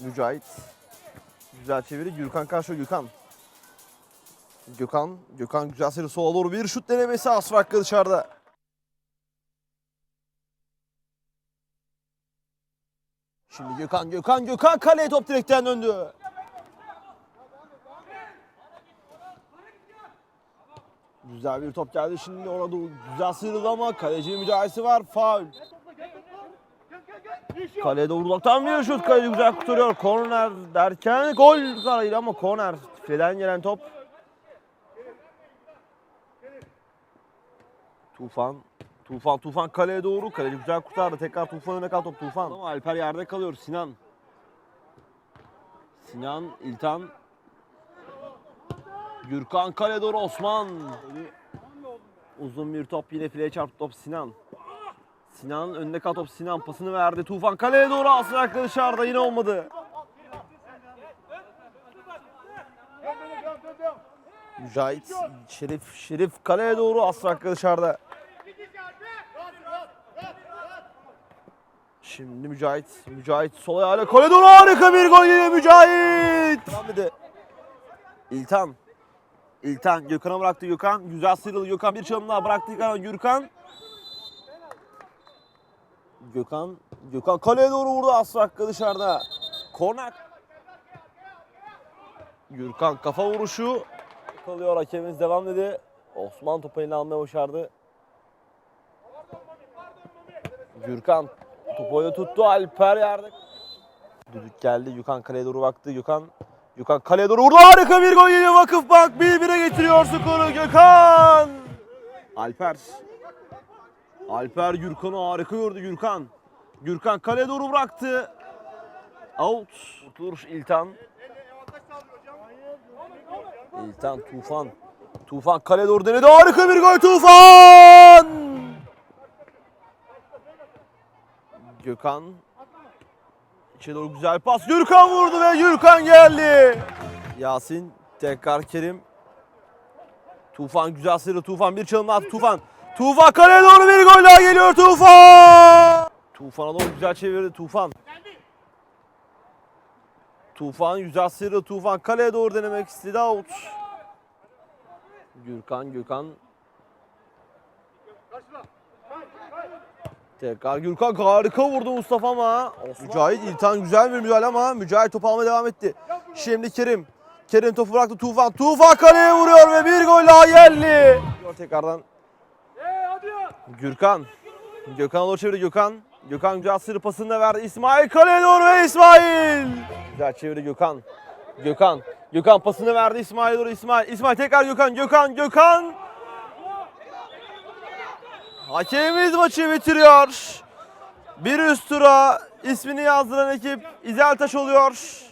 Mücahit. Güzel çeviri. Gürkan karşı Gökhan. Gökhan. Gökhan güzel seri sola doğru bir şut denemesi. Asfakka dışarıda. Şimdi Gökhan, Gökhan, Gökhan kaleye top direkten döndü. Güzel bir top geldi şimdi orada güzel sıyrıldı ama kaleci müdahalesi var. Faul. Kaleye doğru uzaktan bir şut. Kaleci güzel kurtarıyor. Korner derken gol kararıydı ama korner. Fileden gelen top. Tufan. Tufan, Tufan kaleye doğru. Kaleci güzel kurtardı. Tekrar Tufan öne kal top Tufan. Ama Alper yerde kalıyor. Sinan. Sinan, İltan. Gürkan kaleye doğru Osman. Uzun bir top yine fileye çarptı top Sinan. Sinan önünde kal top Sinan pasını verdi. Tufan kaleye doğru asla dışarıda yine olmadı. Mücahit, Şerif, Şerif kaleye doğru asla dışarıda. Şimdi Mücahit, Mücahit sol ayağıyla kaleye doğru harika bir gol yine Mücahit. İltan. İltan Gökhan'a bıraktı Gökhan. Güzel sıyrıldı Gökhan. Bir çalım daha bıraktı Gökhan. Gürkan. Gökhan. Gökhan kaleye doğru vurdu. Aslı Hakkı dışarıda. Korner. Gürkan kafa vuruşu. Kalıyor hakemimiz devam dedi. Osman topu eline almaya başardı. Gürkan topu öyle tuttu. Alper yerde. Düdük geldi. Gökhan kaleye doğru baktı. Gökhan Gökhan kaleye doğru vurdu. Harika bir gol geliyor. Vakıfbank 1-1'e getiriyor skoru. Gökhan. Alper. Alper Gürkan'ı harika gördü Gürkan. Gürkan kaleye doğru bıraktı. Out. Kurtuluş İltan. İltan Tufan. Tufan kaleye doğru denedi. Harika bir gol Tufan. Gökhan. İçe doğru güzel pas. Gürkan vurdu ve Gürkan geldi. Yasin tekrar Kerim. Tufan güzel sıyrı. Tufan bir çalım attı. Tufan. Tufan kaleye doğru bir gol daha geliyor Tufan. Tufan'a doğru güzel çevirdi Tufan. Tufan güzel sıyrı. Tufan kaleye doğru denemek istedi. Out. Gürkan, Gürkan. Tekrar Gürkan harika vurdu Mustafa ama. Mücahit İltan güzel bir müdahale ama Mücahit topu almaya devam etti. Şimdi Kerim. Kerim topu bıraktı Tufan. Tufan kaleye vuruyor ve bir gol daha geldi. Tekrardan Gürkan. Gökhan doğru çevirdi Gökhan. Gökhan güzel sırı pasını da verdi. İsmail kaleye doğru ve İsmail. Güzel çevirdi Gökhan. Gökhan. Gökhan pasını verdi İsmail'e doğru İsmail. İsmail tekrar Gökhan. Gökhan. Gökhan. Hakemimiz maçı bitiriyor. Bir üst tura ismini yazdıran ekip İzeltaş oluyor.